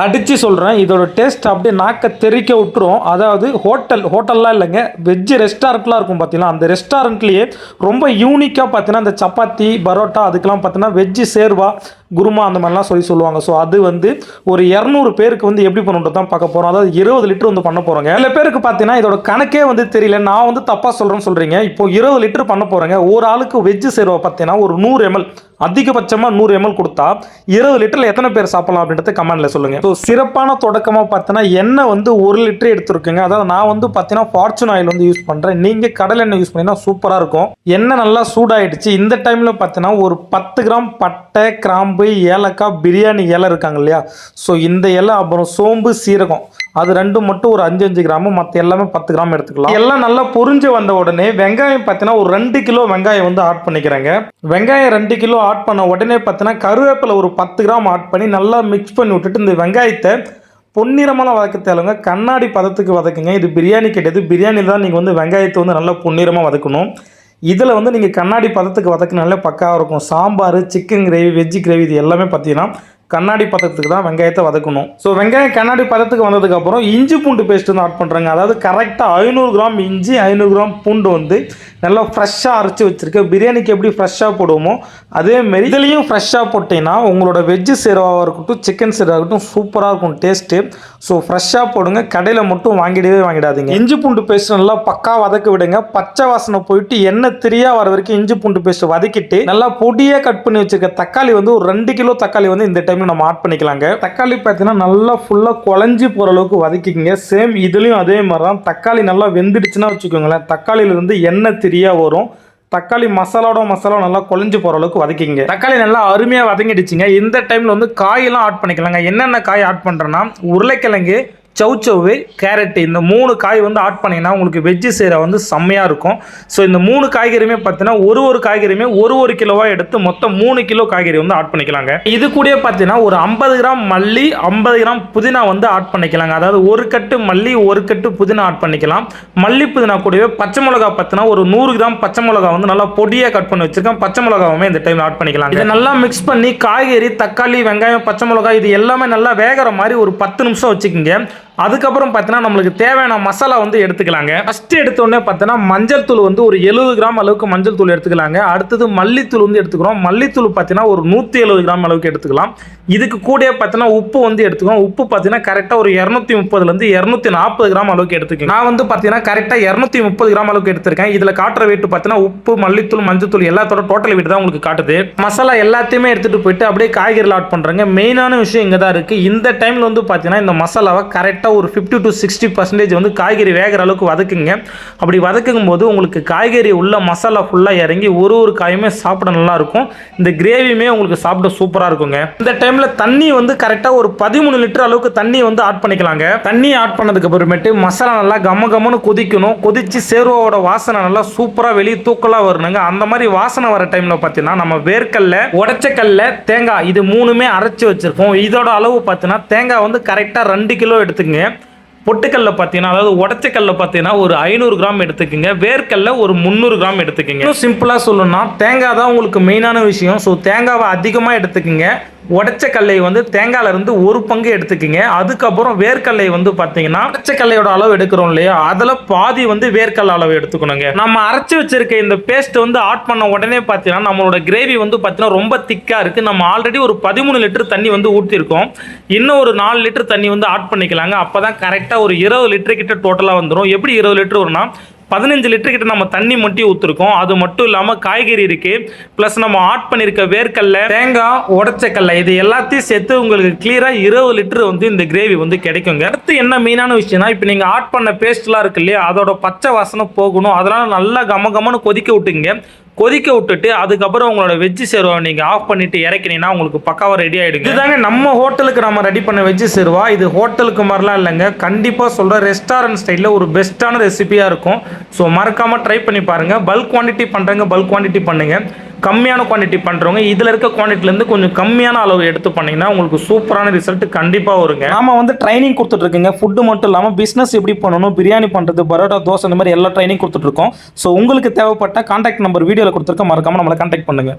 அடித்து சொல்கிறேன் இதோட டேஸ்ட் அப்படியே நாக்க தெறிக்க விட்டுரும். அதாவது ஹோட்டல் ஹோட்டல்லாம் இல்லைங்க. வெஜ்ஜு ரெஸ்டாரண்ட்லாம் இருக்கும் பார்த்தீங்கன்னா அந்த ரெஸ்டாரண்ட்லேயே ரொம்ப யூனிக்காக பார்த்தீங்கன்னா அந்த சப்பாத்தி பரோட்டா அதுக்கெல்லாம் பார்த்தீங்கன்னா வெஜ்ஜு சேர்வா குருமா அந்த மாதிரிலாம் சொல்லி சொல்லுவாங்க. ஸோ அது வந்து ஒரு இரநூறு பேருக்கு வந்து எப்படி பண்ணுறது தான் பார்க்க போகிறோம் அதாவது இருபது லிட்டர் வந்து பண்ண போகிறோங்க சில பேருக்கு பார்த்தீங்கன்னா இதோட கணக்கே வந்து தெரியல. நான் வந்து தப்பாக சொல்கிறேன்னு சொல்கிறீங்க இப்போ இருபது லிட்டர் பண்ண போகிறேங்க ஒரு ஆளுக்கு வெஜ்ஜு சேர்வை பார்த்தீங்கன்னா ஒரு நூறு எம்எல் அதிகபட்சமாக நூறு எம்எல் கொடுத்தா இருபது லிட்டரில் எத்தனை பேர் சாப்பிடலாம் அப்படின்றத கமெண்டில் சொல்லுங்கள் ஸோ சிறப்பான தொடக்கமாக பார்த்தீங்கன்னா எண்ணெய் வந்து ஒரு லிட்டர் எடுத்துருக்குங்க. அதாவது நான் வந்து பார்த்தீங்கன்னா ஃபார்ச்சூன் ஆயில் வந்து யூஸ் பண்ணுறேன் நீங்கள் கடல் எண்ணெய் யூஸ் பண்ணிங்கன்னா சூப்பராக இருக்கும். எண்ணெய் நல்லா சூடாயிடுச்சு. இந்த டைமில் பார்த்தீங்கன்னா ஒரு பத்து கிராம் பட்டை கிராம்பு ஏலக்காய் பிரியாணி இலை இருக்காங்க இல்லையா? ஸோ இந்த இலை அப்புறம் சோம்பு சீரகம். அது ரெண்டும் மட்டும் ஒரு அஞ்சு அஞ்சு கிராம் மற்ற எல்லாமே பத்து கிராம் எடுத்துக்கலாம். எல்லாம் நல்லா பொறிஞ்சு வந்த உடனே வெங்காயம் பார்த்தீங்கன்னா ஒரு ரெண்டு கிலோ வெங்காயம் வந்து ஆட் பண்ணிக்கிறேங்க. வெங்காயம் ரெண்டு கிலோ ஆட் பண்ண உடனே பார்த்தீங்கன்னா கருவேப்பிலை ஒரு பத்து கிராம் ஆட் பண்ணி நல்லா மிக்ஸ் பண்ணி விட்டுட்டு இந்த வெங்காயத்தை பொன்னிறமான வதக்க தேவைங்க. கண்ணாடி பதத்துக்கு வதக்குங்க. இது பிரியாணி கிடையாது பிரியாணியில் தான் நீங்கள் வந்து வெங்காயத்தை வந்து நல்லா பொன்னிறமாக வதக்கணும். இதில் வந்து நீங்கள் கண்ணாடி பதத்துக்கு வதக்கினாலே பக்காவாக இருக்கும். Sambar chicken gravy veg gravy இது எல்லாமே பார்த்தீங்கன்னா கண்ணாடி பதத்துக்கு தான் வெங்காயத்தை வதக்கணும். ஸோ வெங்காயம் கண்ணாடி பதத்துக்கு வந்ததுக்கப்புறம் இஞ்சி பூண்டு பேஸ்ட் வந்து ஆட் பண்ணுறாங்க அதாவது கரெக்டாக ஐநூறு கிராம் இஞ்சி ஐநூறு கிராம் பூண்டு வந்து நல்லா ஃப்ரெஷ்ஷாக அரைச்சி வச்சுருக்கேன் பிரியாணிக்கு எப்படி ஃப்ரெஷ்ஷாக போடுவோமோ அதேமாரி இதுலேயும் ஃப்ரெஷ்ஷாக போட்டிங்கன்னா உங்களோட வெஜ்ஜு சேராவாக இருக்கட்டும் சிக்கன் சேராக இருக்கட்டும் சூப்பராக இருக்கும் டேஸ்ட்டு ஸோ ஃப்ரெஷ்ஷாக போடுங்க. கடையில் மட்டும் வாங்கிடவே வாங்கிடாதீங்க. இஞ்சி பூண்டு பேஸ்ட் நல்லா பக்கா வதக்க விடுங்க. பச்சை வாசனை போயிட்டு எண்ணெய் திரியா வர வரைக்கும் இஞ்சி பூண்டு பேஸ்ட் வதக்கிட்டு நல்லா பொடியாக கட் பண்ணி வச்சுருக்க தக்காளி வந்து ஒரு ரெண்டு கிலோ தக்காளி வந்து இந்த டைம் டைமில் நம்ம ஆட் பண்ணிக்கலாங்க. தக்காளி பார்த்தீங்கன்னா நல்லா ஃபுல்லாக குழஞ்சி போகிற அளவுக்கு வதக்கிக்கோங்க. சேம் இதுலேயும் அதே மாதிரி தான் தக்காளி நல்லா வெந்துடுச்சுன்னா வச்சுக்கோங்களேன். தக்காளியிலேருந்து எண்ணெய் திரியாக வரும். தக்காளி மசாலாவோட மசாலா நல்லா குழஞ்சு போகிற அளவுக்கு வதக்கிங்க தக்காளி நல்லா அருமையாக வதங்கிடுச்சுங்க. இந்த டைமில் வந்து காயெல்லாம் ஆட் பண்ணிக்கலாங்க. என்னென்ன காய் ஆட் பண்ணுறேன்னா உருளைக்கிழங்கு சவுச்சவு கேரட்டு இந்த மூணு காய் வந்து ஆட் பண்ணிங்கன்னா உங்களுக்கு வெஜ்ஜு செய்கிற வந்து செம்மையாக இருக்கும். ஸோ இந்த மூணு காய்கறியுமே பார்த்தீங்கன்னா ஒரு ஒரு காய்கறியுமே ஒரு ஒரு கிலோவாக எடுத்து மொத்தம் மூணு கிலோ காய்கறி வந்து ஆட் பண்ணிக்கலாங்க. இது கூடயே பார்த்தீங்கன்னா ஒரு ஐம்பது கிராம் மல்லி ஐம்பது கிராம் புதினா வந்து ஆட் பண்ணிக்கலாங்க. அதாவது ஒரு கட்டு மல்லி ஒரு கட்டு புதினா ஆட் பண்ணிக்கலாம். மல்லி புதினா கூடவே பச்சை மிளகா பார்த்தீங்கன்னா ஒரு நூறு கிராம் பச்சை மிளகா வந்து நல்லா பொடியாக கட் பண்ணி வச்சிருக்கேன். பச்சை மிளகாவுமே இந்த டைம் ஆட் பண்ணிக்கலாம் இதை நல்லா மிக்ஸ் பண்ணி காய்கறி தக்காளி வெங்காயம் பச்சை மிளகா இது எல்லாமே நல்லா வேகிற மாதிரி ஒரு பத்து நிமிஷம் வச்சுக்கோங்க. அதுக்கப்புறம் பார்த்தீங்கன்னா நம்மளுக்கு தேவையான மசாலா வந்து எடுத்துக்கலாங்க. ஃபர்ஸ்ட் எடுத்தோடனே பார்த்தீங்கன்னா மஞ்சள் தூள் வந்து ஒரு எழுபது கிராம் அளவுக்கு மஞ்சள் தூள் எடுத்துக்கலாங்க. அடுத்தது மல்லித்தூள் வந்து எடுத்துக்கிறோம். மல்லித்தூள் பார்த்தீங்கன்னா ஒரு நூற்றி எழுபது கிராம் அளவுக்கு எடுத்துக்கலாம். இதுக்கு கூட பார்த்தீங்கன்னா உப்பு வந்து எடுத்துக்கிறோம். உப்பு பார்த்தீங்கன்னா கரெக்டாக ஒரு இரநூத்தி முப்பதுலேருந்து இரநூத்தி நாற்பது கிராம் அளவுக்கு எடுத்துக்கோங்க நான் வந்து பார்த்தீங்கன்னா கரெக்டாக இரநூத்தி முப்பது கிராம் அளவுக்கு எடுத்திருக்கேன். இதில் காட்டுற வெயிட் பார்த்தீங்கன்னா உப்பு மல்லித்தூள் மஞ்சத்தூள் எல்லாத்தோட டோட்டல் வெயிட் தான் உங்களுக்கு காட்டுது. மசாலா எல்லாத்தையுமே எடுத்துகிட்டு போயிட்டு அப்படியே காய்கறியில் லாட் பண்ணுறேங்க மெயினான விஷயம் இங்கே தான் இருக்குது இந்த டைமில் வந்து பார்த்தீங்கன்னா இந்த மசாலாவை கரெக்டாக ஒரு ஃபிஃப்டி டு சிக்ஸ்டி பர்சன்டேஜ் வந்து காய்கறி வேகிற அளவுக்கு வதக்குங்க. அப்படி வதக்கும் போது உங்களுக்கு காய்கறி உள்ள மசாலா ஃபுல்லாக இறங்கி ஒரு ஒரு காயுமே சாப்பிட நல்லா இருக்கும் இந்த கிரேவியுமே உங்களுக்கு சாப்பிட சூப்பராக இருக்குங்க. இந்த டைமில் தண்ணி வந்து கரெக்டாக ஒரு பதிமூணு லிட்டர் அளவுக்கு தண்ணி வந்து ஆட் பண்ணிக்கலாங்க. தண்ணி ஆட் பண்ணதுக்கு அப்புறமேட்டு மசாலா நல்லா கம்ம கம்மனு கொதிக்கணும். கொதித்து சேர்வோட வாசனை நல்லா சூப்பராக வெளியே தூக்கலாக வரணுங்க. அந்த மாதிரி வாசனை வர டைமில் பார்த்தீங்கன்னா நம்ம வேர்க்கல்ல உடச்சக்கல்ல தேங்காய் இது மூணுமே அரைச்சி வச்சிருக்கோம். இதோட அளவு பார்த்தீங்கன்னா தேங்காய் வந்து கரெக்டாக ரெண்டு கிலோ எடுத்துக்கங்க. பொட்டுக்கல்ல பார்த்தீங்கன்னா அதாவது உடச்சக்கல்ல பார்த்தீங்கன்னா ஒரு ஐநூறு கிராம் எடுத்துக்கோங்க. வேர்க்கல்ல ஒரு முந்நூறு கிராம் எடுத்துக்கோங்க. சிம்பிளாக சொல்லணும்னா தேங்காய் தான் உங்களுக்கு மெயினான விஷயம். ஸோ தேங்காவை அதிகமாக எடுத்துக்கோங்க. உடச்ச கல்லை வந்து தேங்காயில இருந்து ஒரு பங்கு எடுத்துக்கோங்க. அதுக்கப்புறம் வேர்க்கல்லை வந்து பார்த்தீங்கன்னா உடச்ச கல்லையோட அளவு எடுக்கிறோம் இல்லையா? அதில் பாதி வந்து வேர்க்கல் அளவு எடுத்துக்கணுங்க. நம்ம அரைச்சி வச்சிருக்க இந்த பேஸ்ட் வந்து ஆட் பண்ண உடனே பார்த்தீங்கன்னா நம்மளோட கிரேவி வந்து பார்த்தீங்கன்னா ரொம்ப திக்காக இருக்குது நம்ம ஆல்ரெடி ஒரு பதிமூணு லிட்டர் தண்ணி வந்து ஊற்றிருக்கோம் இன்னும் ஒரு நாலு லிட்டர் தண்ணி வந்து ஆட் பண்ணிக்கலாங்க. அப்போ தான் கரெக்டாக ஒரு இருபது லிட்டர் கிட்ட டோட்டலாக வந்துடும் எப்படி இருபது லிட்டர் வரும்னா பதினஞ்சு லிட்டர் கிட்ட நம்ம தண்ணி மட்டும் ஊற்றுருக்கோம் அது மட்டும் இல்லாமல் காய்கறி இருக்குது ப்ளஸ் நம்ம ஆட் பண்ணியிருக்க வேர்க்கல்ல தேங்காய் உடச்சக்கல்ல இது எல்லாத்தையும் சேர்த்து உங்களுக்கு கிளியராக இருபது லிட்டர் வந்து இந்த கிரேவி வந்து கிடைக்குங்க. அடுத்து என்ன மெயினான விஷயம்னா இப்போ நீங்கள் ஆட் பண்ண பேஸ்ட்லாம் இருக்கு இல்லையா அதோட பச்சை வாசனை போகணும். அதெல்லாம் நல்லா கம கமன்னு கொதிக்க விட்டுங்க கொதிக்க விட்டுட்டு அதுக்கப்புறம் உங்களோட வெஜ்ஜு சேருவா நீங்கள் ஆஃப் பண்ணிட்டு இறக்கினீங்கன்னா உங்களுக்கு பக்காவாக ரெடி ஆகிடுங்க இதுதாங்க நம்ம ஹோட்டலுக்கு நம்ம ரெடி பண்ண வெஜ்ஜு சேருவா. இது ஹோட்டலுக்கு மாதிரிலாம் இல்லைங்க. கண்டிப்பாக சொல்கிற ரெஸ்டாரண்ட் ஸ்டைலில் ஒரு பெஸ்ட்டான ரெசிபியாக இருக்கும். ஸோ மறக்காமல் ட்ரை பண்ணி பாருங்கள் பல்க் குவான்டிட்டி பண்ணுறவங்க பல்க் குவான்டிட்டி பண்ணுங்கள் கம்மியான குவான்டிட்டி பண்ணுறவங்க இதில் இருக்க குவான்டிட்டிலேருந்து கொஞ்சம் கம்மியான அளவு எடுத்து பண்ணிங்கன்னா உங்களுக்கு சூப்பரான ரிசல்ட் கண்டிப்பாக வருங்க. நாம வந்து ட்ரைனிங் கொடுத்துட்ருக்குங்க. ஃபுட்டு மட்டும் இல்லாமல் பிஸ்னஸ் எப்படி பண்ணணும் பிரியாணி பண்ணுறது பரோட்டா தோசை இந்த மாதிரி எல்லா ட்ரைனிங் கொடுத்துட்ருக்கோம். ஸோ உங்களுக்கு தேவைப்பட்ட கான்டாக்ட் நம்பர் வீடியோவில் கொடுத்துருக்க மறக்காமல் நம்மளை கான்டாக்ட் பண்ணுங்கள்